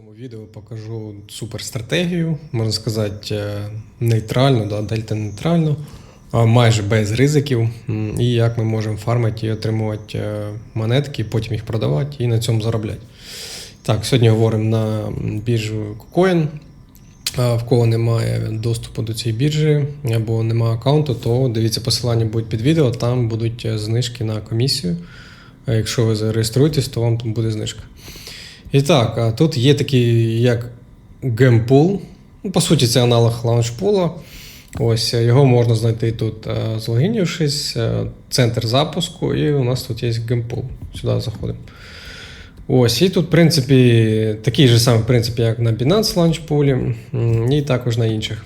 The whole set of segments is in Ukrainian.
цьому відео покажу суперстратегію, можна сказати, е, нейтральну, да, дельта нейтральну, майже без ризиків. І як ми можемо фармити і отримувати е, монетки, потім їх продавати і на цьому заробляти. Так, сьогодні говоримо на біржу KuCoin. В кого немає доступу до цієї біржі або немає аккаунту, то дивіться посилання будуть під відео, там будуть е, знижки на комісію. Якщо ви зареєструєтесь, то вам буде знижка. І так, а тут є такий як гемпул. Ну, По суті, це аналог лаунчпула. Ось е, його можна знайти тут, е, е, центр запуску, і у нас тут є гемпул. Сюди заходимо. Ось, і тут, в принципі, такий же самий принцип, як на Binance м, і також на інших.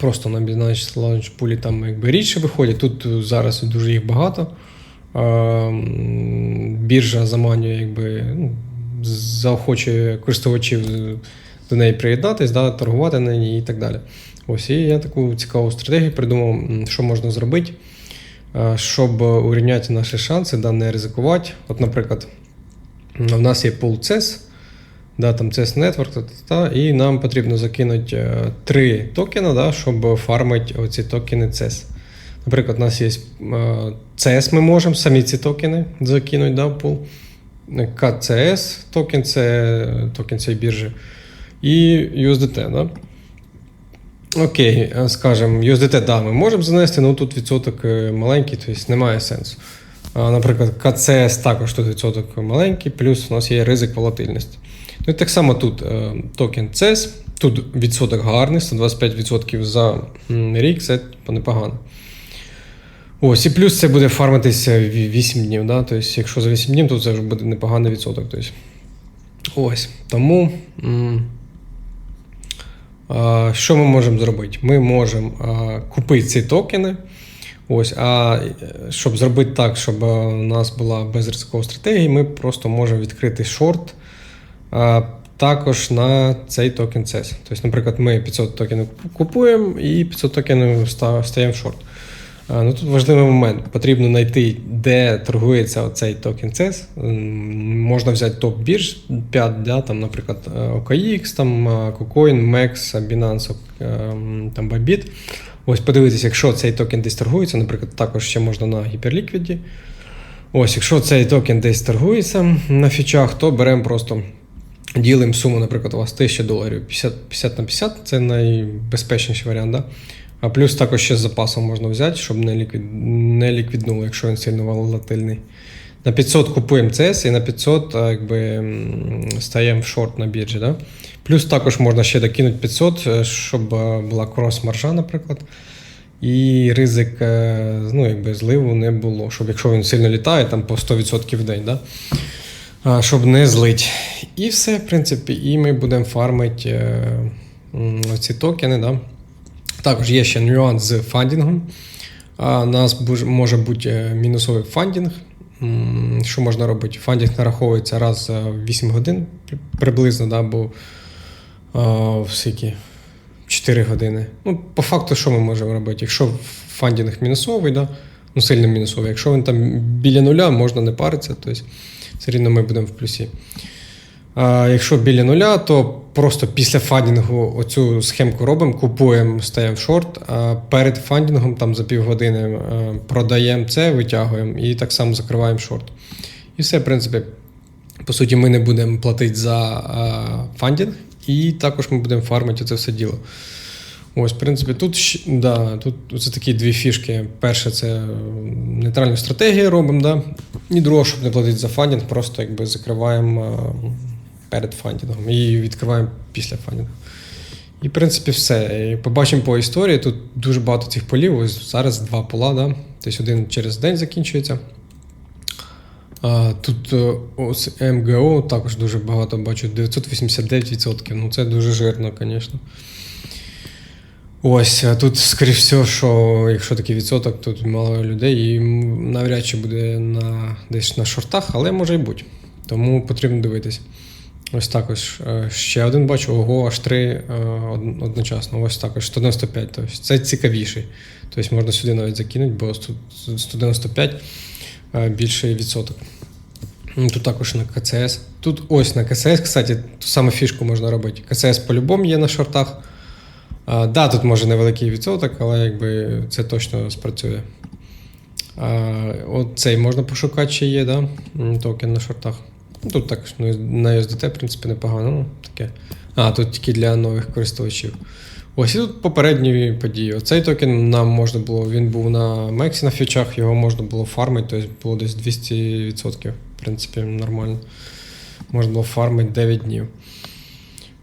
Просто на Binance Launchpool там якби рідше виходять. Тут зараз дуже їх багато. Біржа заманює, якби, ну, заохочує користувачів до неї приєднатись, да, торгувати на ній і так далі. Ось, і я таку цікаву стратегію придумав, що можна зробити, е, щоб урівняти наші шанси, да, не ризикувати. От, наприклад, в нас є пул CES, да, там CES Network, та, та, та, і нам потрібно закинути е, три токени, да, щоб фармити оці токени CES. Наприклад, у нас є е, CES, ми можемо самі ці токени закинути да, в пул. KCS токен це токен цієї біржі. І USDT, да? Окей, скажемо, USDT, да, ми можемо занести, але тут відсоток е, маленький, тобто немає сенсу. Наприклад, KCS також тут відсоток маленький, плюс у нас є ризик волатильності. Ну і так само тут е, токен CES, тут відсоток гарний, 125% за рік, це непогано. Ось, і плюс це буде фармитися 8 днів. Да? Тобто, якщо за 8 днів, то це вже буде непоганий відсоток. Тобто. Ось. Тому. а, що ми можемо зробити? Ми можемо купити ці токени. Ось, а е, щоб зробити так, щоб е, у нас була безризикова стратегія, ми просто можемо відкрити шорт а, також на цей токен CES. Тобто, наприклад, ми 500 токенів купуємо і 500 токенів ста- стаємо в шорт. Ну, тут важливий момент. Потрібно знайти, де торгується цей токен CES. Можна взяти топ бірж 5, да, там, наприклад, е, OKX, там, е, KuCoin, MEX, Binance, е, там, Bybit. Ось подивитися, якщо цей токен десь торгується, наприклад, також ще можна на гіперліквіді. Ось, якщо цей токен десь торгується на фічах, то беремо просто ділимо суму, наприклад, у вас 1000 доларів 50, 50 на 50 це найбезпечніший варіант. Да? А плюс також ще з запасом можна взяти, щоб не, ліквід... не ліквіднуло, якщо він сильно волатильний. На 500 купуємо CS і на 500 якби, стаємо в шорт на біржі. Да? Плюс також можна ще докинути 500, е, щоб е, була крос-маржа, наприклад. І ризик е, ну, якби, зливу не було. Щоб якщо він сильно літає, там по 100% в день. Да? Щоб не злить. І все, в принципі, і ми будемо фармити ці токени. Да? Також є ще нюанс з фандингом. У нас може бути е, мінусовий фандинг. Що можна робити? Фандинг нараховується раз за 8 годин приблизно, да, бо в скільки? 4 години. Ну, по факту, що ми можемо робити? Якщо фандинг мінусовий, да, ну сильно мінусовий. Якщо він там біля нуля, можна не паритися, тобто все рівно ми будемо в плюсі. А якщо біля нуля, то просто після фандингу оцю схемку робимо, купуємо, стаємо в шорт, а перед фандингом там за півгодини е, продаємо це, витягуємо і так само закриваємо шорт. І все, в принципі, по суті, ми не будемо платити за е, фандинг, і також ми будемо фармити це все діло. Ось, в принципі, тут, да, тут це такі дві фішки. Перше, це нейтральну стратегію робимо, да? і друге, щоб не платити за фандинг, просто якби закриваємо е, перед фандингом і відкриваємо після фандингу. І, в принципі, все. І побачимо по історії. Тут дуже багато цих полів. Ось зараз два пола, да? тобто один через день закінчується. А, тут е, ось МГО також дуже багато бачу, 989%. Ну це дуже жирно, звісно. Ось а тут, скоріш всього, що якщо такий відсоток, тут мало людей і навряд чи буде на, десь на шортах, але може й бути. Тому потрібно дивитись. Ось також е, ще один бачу, ого, аж три е, од- одночасно. Ось також 195. Тобто це цікавіший. Тобто можна сюди навіть закинути, бо 195 е, більший відсоток. Ну, Тут також на КЦС. Тут ось на КЦС, кстати, ту саму фішку можна робити. КЦС по-любому є на шортах. А, да, тут може невеликий відсоток, але якби це точно спрацює. А, от цей можна пошукати, чи є, да? токен на шортах. Ну, Тут також ну, на USDT, в принципі, непогано. Ну, таке. А, тут тільки для нових користувачів. Ось і тут попередні події. Оцей токен нам можна було, він був на Мексі на фьючах, його можна було фармити, тобто було десь 200%. В принципі, нормально. Можна було фармити 9 днів.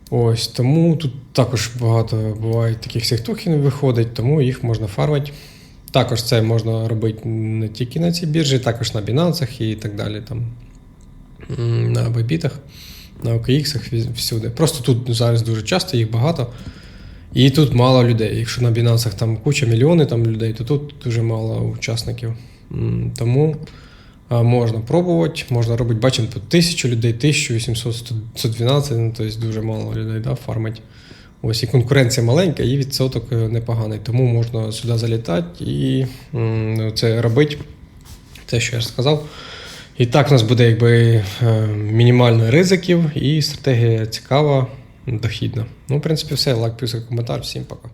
Ось, тому тут також багато буває таких всіх токенів виходить, тому їх можна фармити. Також це можна робити не тільки на цій біржі, також на Binance і так далі. Там, на Bybit, на OKX, всюди. Просто тут зараз дуже часто їх багато. І тут мало людей. Якщо на Binance там куча мільйони там людей, то тут дуже мало учасників. Тому можна пробувати, можна робити, бачимо, тут 1000 людей, 1800, 112, ну, тобто дуже мало людей да, фармить. Ось і конкуренція маленька, і відсоток е, непоганий. Тому можна сюди залітати і м, це робити. Те, що я ж сказав. І так у нас буде якби е, мінімально ризиків, і стратегія цікава, дохідна. Ну, в принципі, все. Лайк, плюс, коментар. Всім пока.